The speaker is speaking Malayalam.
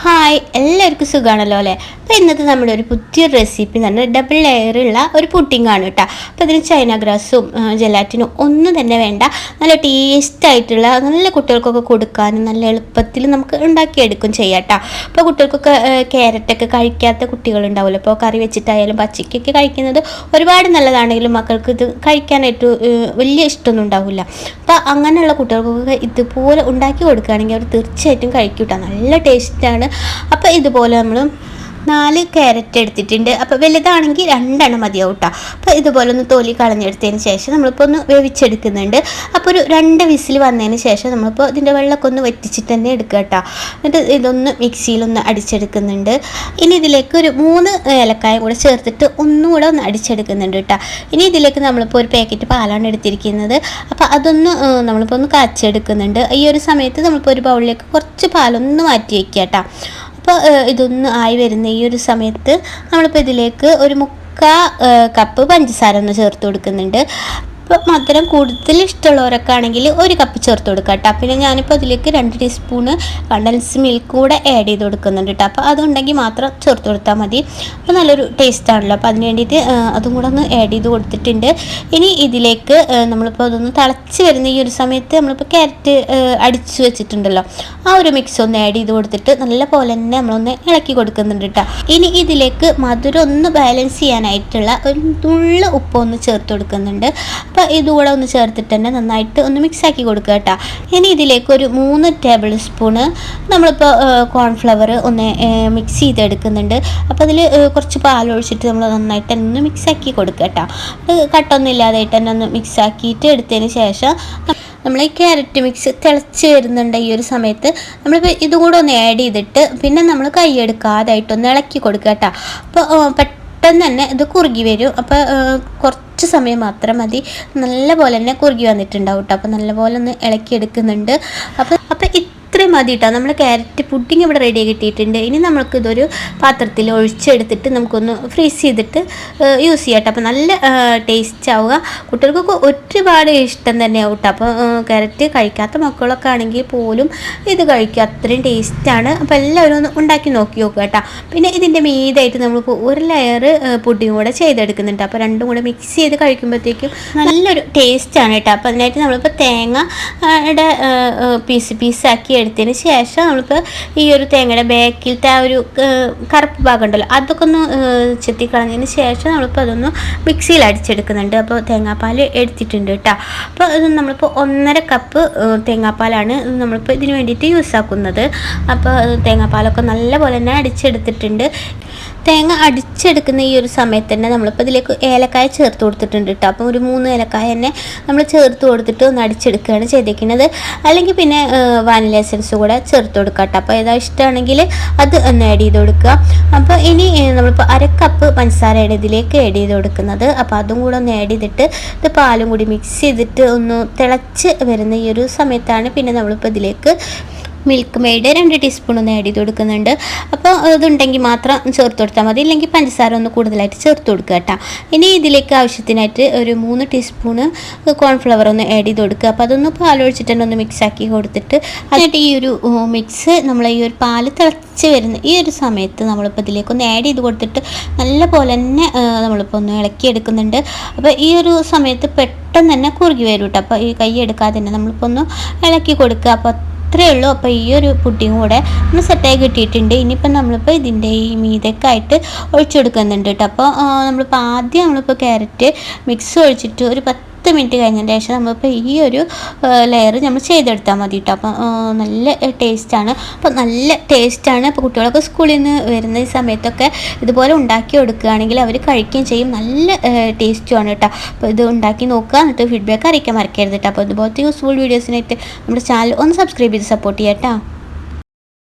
Ha! ഹായ് എല്ലാവർക്കും സുഖമാണല്ലോ അല്ലേ? അപ്പോൾ ഇന്നത്തെ നമ്മുടെ ഒരു പുതിയൊരു റെസിപ്പി എന്ന് പറഞ്ഞാൽ ഡബിൾ ലെയറുള്ള ഒരു പുഡിംഗ് ആണ് കേട്ടോ. അപ്പോൾ ഇതിന് ചൈന ഗ്രാസും ജലാറ്റിനും ഒന്നും തന്നെ വേണ്ട. നല്ല ടേസ്റ്റ് ആയിട്ടുള്ള നല്ല കുട്ടികൾക്കൊക്കെ കൊടുക്കാനും നല്ല എളുപ്പത്തിൽ നമുക്ക് ഉണ്ടാക്കിയെടുക്കും ചെയ്യാം കേട്ടോ. അപ്പോൾ കുട്ടികൾക്കൊക്കെ ക്യാരറ്റൊക്കെ കഴിക്കാത്ത കുട്ടികളുണ്ടാവുമല്ലോ. അപ്പോൾ കറി വെച്ചിട്ടായാലും പച്ചക്കൊക്കെ കഴിക്കുന്നത് ഒരുപാട് നല്ലതാണെങ്കിലും മക്കൾക്ക് ഇത് കഴിക്കാനായിട്ട് വലിയ ഇഷ്ടമൊന്നും ഉണ്ടാവില്ല. അപ്പോൾ അങ്ങനെയുള്ള കുട്ടികൾക്കൊക്കെ ഇതുപോലെ ഉണ്ടാക്കി കൊടുക്കുകയാണെങ്കിൽ അവർ തീർച്ചയായിട്ടും കഴിക്കും കേട്ടോ. നല്ല ടേസ്റ്റാണ് അപ്പോൾ ഇതുപോലെ നമ്മൾ നാല് ക്യാരറ്റ് എടുത്തിട്ടുണ്ട്. അപ്പോൾ വലുതാണെങ്കിൽ രണ്ടെണ്ണം മതിയാവും കേട്ടോ അപ്പോൾ ഇതുപോലെ ഒന്ന് തോലി കളഞ്ഞെടുത്തതിന് ശേഷം നമ്മളിപ്പോൾ ഒന്ന് വേവിച്ചെടുക്കുന്നുണ്ട്. അപ്പോൾ ഒരു രണ്ട് വിസിൽ വന്നതിന് ശേഷം നമ്മളിപ്പോൾ ഇതിന്റെ വെള്ളമൊക്കെ ഒന്ന് വറ്റിച്ചിട്ട് തന്നെ എടുക്കുക കേട്ടോ എന്നിട്ട് ഇതൊന്ന് മിക്സിയിലൊന്ന് അടിച്ചെടുക്കുന്നുണ്ട്. ഇനി ഇതിലേക്ക് ഒരു മൂന്ന് ഏലക്കായ കൂടെ ചേർത്തിട്ട് ഒന്നുകൂടെ ഒന്ന് അടിച്ചെടുക്കുന്നുണ്ട് കേട്ടോ ഇനി ഇതിലേക്ക് നമ്മളിപ്പോൾ ഒരു പാക്കറ്റ് പാലാണ് എടുത്തിരിക്കുന്നത്. അപ്പോൾ അതൊന്ന് നമ്മളിപ്പോൾ ഒന്ന് കാച്ചെടുക്കുന്നുണ്ട് ഈ ഒരു സമയത്ത് നമ്മളിപ്പോൾ ഒരു ബൗളിലേക്ക് കുറച്ച് പാലൊന്ന് മാറ്റി വയ്ക്കുക കേട്ടോ അപ്പോൾ ഇതൊന്ന് ആയി വരുന്ന ഈ ഒരു സമയത്ത് നമ്മളിപ്പോൾ ഇതിലേക്ക് ഒരു മുക്കാ കപ്പ് പഞ്ചസാര ഒന്ന് ചേർത്ത് കൊടുക്കുന്നുണ്ട്. അപ്പോൾ മധുരം കൂടുതൽ ഇഷ്ടമുള്ളവരൊക്കെ ആണെങ്കിൽ ഒരു കപ്പ് ചേർത്ത് കൊടുക്കുക കേട്ടോ. പിന്നെ ഞാനിപ്പോൾ അതിലേക്ക് രണ്ട് ടീസ്പൂണ് കണ്ടൻസ് മിൽക്ക് കൂടെ ആഡ് ചെയ്ത് കൊടുക്കുന്നുണ്ട് കേട്ടോ. അപ്പോൾ അതുണ്ടെങ്കിൽ മാത്രം ചേർത്ത് കൊടുത്താൽ മതി. അപ്പോൾ നല്ലൊരു ടേസ്റ്റ് ആണല്ലോ. അപ്പോൾ അതിന് വേണ്ടിയിട്ട് അതും കൂടെ ഒന്ന് ആഡ് ചെയ്ത് കൊടുത്തിട്ടുണ്ട്. ഇനി ഇതിലേക്ക് നമ്മളിപ്പോൾ അതൊന്ന് തിളച്ച് വരുന്ന ഈ ഒരു സമയത്ത് നമ്മളിപ്പോൾ ക്യാരറ്റ് അടിച്ചു വെച്ചിട്ടുണ്ടല്ലോ. ആ ഒരു മിക്സ് ഒന്ന് ആഡ് ചെയ്ത് കൊടുത്തിട്ട് നല്ല പോലെ തന്നെ നമ്മളൊന്ന് ഇളക്കി കൊടുക്കുന്നുണ്ട് കേട്ടോ. ഇനി ഇതിലേക്ക് മധുരം ഒന്ന് ബാലൻസ് ചെയ്യാനായിട്ടുള്ള ഒരു ഉപ്പ് ഉപ്പൊന്ന് ചേർത്ത് കൊടുക്കുന്നുണ്ട്. അപ്പോൾ ഇതുകൂടെ ഒന്ന് ചേർത്തിട്ട് തന്നെ നന്നായിട്ട് ഒന്ന് മിക്സ് ആക്കി കൊടുക്കുക കേട്ടോ. ഇനി ഇതിലേക്ക് ഒരു മൂന്ന് ടേബിൾ സ്പൂണ് നമ്മളിപ്പോൾ കോൺഫ്ലവർ ഒന്ന് മിക്സ് ചെയ്തെടുക്കുന്നുണ്ട്. അപ്പോൾ അതിൽ കുറച്ച് പാലൊഴിച്ചിട്ട് നമ്മൾ നന്നായിട്ട് തന്നെ ഒന്ന് മിക്സ് ആക്കി കൊടുക്കുക കേട്ടോ. കട്ടൊന്നും ഇല്ലാതായിട്ട് തന്നെ ഒന്ന് മിക്സ് ആക്കിയിട്ട് എടുത്തതിന് ശേഷം നമ്മൾ ഈ ക്യാരറ്റ് മിക്സ് തിളച്ച് വരുന്നുണ്ട് ഈ ഒരു സമയത്ത് നമ്മളിപ്പോൾ ഇതുകൂടെ ഒന്ന് ആഡ് ചെയ്തിട്ട് പിന്നെ നമ്മൾ കൈ കൈയെടുക്കാതായിട്ടൊന്ന് ഇളക്കി കൊടുക്കുക കേട്ടോ. അപ്പോൾ പെട്ടെന്ന് തന്നെ ഇത് കുറുകി വരും. അപ്പോൾ കുറച്ച് സമയം മാത്രം മതി. നല്ല പോലെ തന്നെ കുറുകി വന്നിട്ടുണ്ടാവും കേട്ടോ അപ്പോൾ നല്ല പോലെ ഒന്ന് ഇളക്കി എടുക്കുന്നുണ്ട് അപ്പോൾ അപ്പോൾ ഇത്രയും മതി കേട്ടോ നമ്മൾ ക്യാരറ്റ് പുഡിങ് ഇവിടെ റെഡി കിട്ടിയിട്ടുണ്ട്. ഇനി നമുക്ക് ഇതൊരു പാത്രത്തിൽ ഒഴിച്ചെടുത്തിട്ട് നമുക്കൊന്ന് ഫ്രീസ് ചെയ്തിട്ട് യൂസ് ചെയ്യാം അപ്പോൾ നല്ല ടേസ്റ്റ് ആവുക. കുട്ടികൾക്കൊക്കെ ഒരുപാട് ഇഷ്ടം തന്നെയാവും കേട്ടോ അപ്പോൾ ക്യാരറ്റ് കഴിക്കാത്ത മക്കളൊക്കെ ആണെങ്കിൽ പോലും ഇത് കഴിക്കുക. അത്രയും ടേസ്റ്റാണ് അപ്പോൾ എല്ലാവരും ഒന്ന് ഉണ്ടാക്കി നോക്കി നോക്കുക കേട്ടോ പിന്നെ ഇതിന്റെ മീതായിട്ട് നമ്മളിപ്പോൾ ഒരു ലെയർ പുഡിങ് കൂടെ ചെയ്തെടുക്കുന്നുണ്ട്. അപ്പോൾ രണ്ടും കൂടെ മിക്സ് ചെയ്ത് കഴിക്കുമ്പോഴത്തേക്കും നല്ലൊരു ടേസ്റ്റാണ് കേട്ടോ അപ്പോൾ അതിനായിട്ട് നമ്മളിപ്പോൾ തേങ്ങ പീസ് പീസാക്കി എടുത്തതിന് ശേഷം നമ്മളിപ്പോൾ ഈ ഒരു തേങ്ങയുടെ ബാക്കിലത്തെ ആ ഒരു കറുപ്പ് ഭാഗം ഉണ്ടല്ലോ അതൊക്കെ ഒന്ന് ചെത്തിക്കളഞ്ഞതിന് ശേഷം നമ്മളിപ്പോൾ അതൊന്ന് മിക്സിയിൽ അടിച്ചെടുക്കുന്നുണ്ട്. അപ്പോൾ തേങ്ങാപ്പാൽ എടുത്തിട്ടുണ്ട് കേട്ടോ അപ്പോൾ ഇത് നമ്മളിപ്പോൾ ഒന്നര കപ്പ് തേങ്ങാപ്പാലാണ് നമ്മളിപ്പോൾ ഇതിന് വേണ്ടിയിട്ട് യൂസ് ആക്കുന്നത്. അപ്പോൾ തേങ്ങാപ്പാലൊക്കെ നല്ലപോലെ തന്നെ അടിച്ചെടുത്തിട്ടുണ്ട്. തേങ്ങ അടിച്ചെടുക്കുന്ന ഈ ഒരു സമയത്ത് തന്നെ നമ്മളിപ്പോൾ ഇതിലേക്ക് ഏലക്കായ ചേർത്ത് കൊടുത്തിട്ടുണ്ട് കേട്ടോ അപ്പോൾ ഒരു മൂന്ന് ഏലക്കായ തന്നെ നമ്മൾ ചേർത്ത് കൊടുത്തിട്ട് ഒന്ന് അടിച്ചെടുക്കുകയാണ് ചെയ്തേക്കുന്നത്. അല്ലെങ്കിൽ പിന്നെ വാനില എസൻസ് കൂടെ ചേർത്ത് കൊടുക്കുക കേട്ടോ അപ്പോൾ ഏതാ ഇഷ്ടമാണെങ്കിൽ അത് ഒന്ന് ആഡ് ചെയ്ത് കൊടുക്കുക. അപ്പോൾ ഇനി നമ്മളിപ്പോൾ അര കപ്പ് പഞ്ചസാരയാണ് ഇതിലേക്ക് ആഡ് ചെയ്ത് കൊടുക്കുന്നത്. അപ്പോൾ അതും കൂടെ ഒന്ന് ആഡ് ചെയ്തിട്ട് ഇത് പാലും കൂടി മിക്സ് ചെയ്തിട്ട് ഒന്ന് തിളച്ച് വരുന്ന ഈ ഒരു സമയത്താണ് പിന്നെ നമ്മളിപ്പോൾ ഇതിലേക്ക് മിൽക്ക് മെയ്ഡ് രണ്ട് ടീസ്പൂൺ ഒന്ന് ആഡ് ചെയ്ത് കൊടുക്കുന്നുണ്ട്. അപ്പോൾ അതുണ്ടെങ്കിൽ മാത്രം ചേർത്ത് കൊടുത്താൽ മതി. ഇല്ലെങ്കിൽ പഞ്ചസാര ഒന്ന് കൂടുതലായിട്ട് ചേർത്ത് കൊടുക്കുക കേട്ടോ. ഇനി ഇതിലേക്ക് ആവശ്യത്തിനായിട്ട് ഒരു മൂന്ന് ടീസ്പൂണ് കോൺഫ്ലവർ ഒന്ന് ആഡ് ചെയ്ത് കൊടുക്കുക. അപ്പോൾ അതൊന്ന് പാലൊഴിച്ചിട്ട് തന്നെ ഒന്ന് മിക്സ് ആക്കി കൊടുത്തിട്ട് അതിനായിട്ട് ഈ ഒരു മിക്സ് നമ്മൾ ഈ ഒരു പാൽ തിളച്ച് വരുന്ന ഈ ഒരു സമയത്ത് നമ്മളിപ്പോൾ ഇതിലേക്ക് ഒന്ന് ആഡ് ചെയ്ത് കൊടുത്തിട്ട് നല്ല പോലെ തന്നെ നമ്മളിപ്പോൾ ഒന്ന് ഇളക്കി എടുക്കുന്നുണ്ട്. അപ്പോൾ ഈ ഒരു സമയത്ത് പെട്ടെന്ന് തന്നെ കുറുകി വരും കേട്ടോ. അപ്പോൾ ഈ കൈ എടുക്കാതെ തന്നെ നമ്മളിപ്പോൾ ഒന്ന് ഇളക്കി കൊടുക്കുക. അപ്പോൾ അത്രയേ ഉള്ളൂ അപ്പോൾ ഈ ഒരു പുഡിങ് കൂടെ നമ്മൾ സെറ്റായി കിട്ടിയിട്ടുണ്ട്. ഇനിയിപ്പോൾ നമ്മളിപ്പോൾ ഇതിന്റെ ഈ മീതൊക്കെ ആയിട്ട് ഒഴിച്ചു കൊടുക്കുന്നുണ്ട് കേട്ടോ അപ്പോൾ നമ്മളിപ്പോൾ ആദ്യം നമ്മളിപ്പോൾ ക്യാരറ്റ് മിക്സ് ഒഴിച്ചിട്ട് ഒരു പത്ത് മിനിറ്റ് കഴിഞ്ഞതിന് ശേഷം നമ്മളിപ്പോൾ ഈ ഒരു ലെയർ നമ്മൾ ചെയ്തെടുത്താൽ മതി കേട്ടോ അപ്പോൾ ആ, നല്ല ടേസ്റ്റാണ് അപ്പോൾ നല്ല ടേസ്റ്റാണ് അപ്പോൾ കുട്ടികളൊക്കെ സ്കൂളിൽ നിന്ന് വരുന്ന സമയത്തൊക്കെ ഇതുപോലെ ഉണ്ടാക്കി കൊടുക്കുകയാണെങ്കിൽ അവർ കഴിക്കുകയും ചെയ്യും. നല്ല ടേസ്റ്റുമാണ് കേട്ടോ അപ്പോൾ ഇത് ഉണ്ടാക്കി നോക്കുക. എന്നിട്ട് ഫീഡ്ബാക്ക് അറിയിക്കാൻ മറക്കരുത് കേട്ടോ അപ്പോൾ ഇതുപോലത്തെ യൂസ്ഫുൾ വീഡിയോസിനായിട്ട് നമ്മുടെ ചാനൽ ഒന്ന് സബ്സ്ക്രൈബ് ചെയ്ത് സപ്പോർട്ട് ചെയ്യാം കേട്ടോ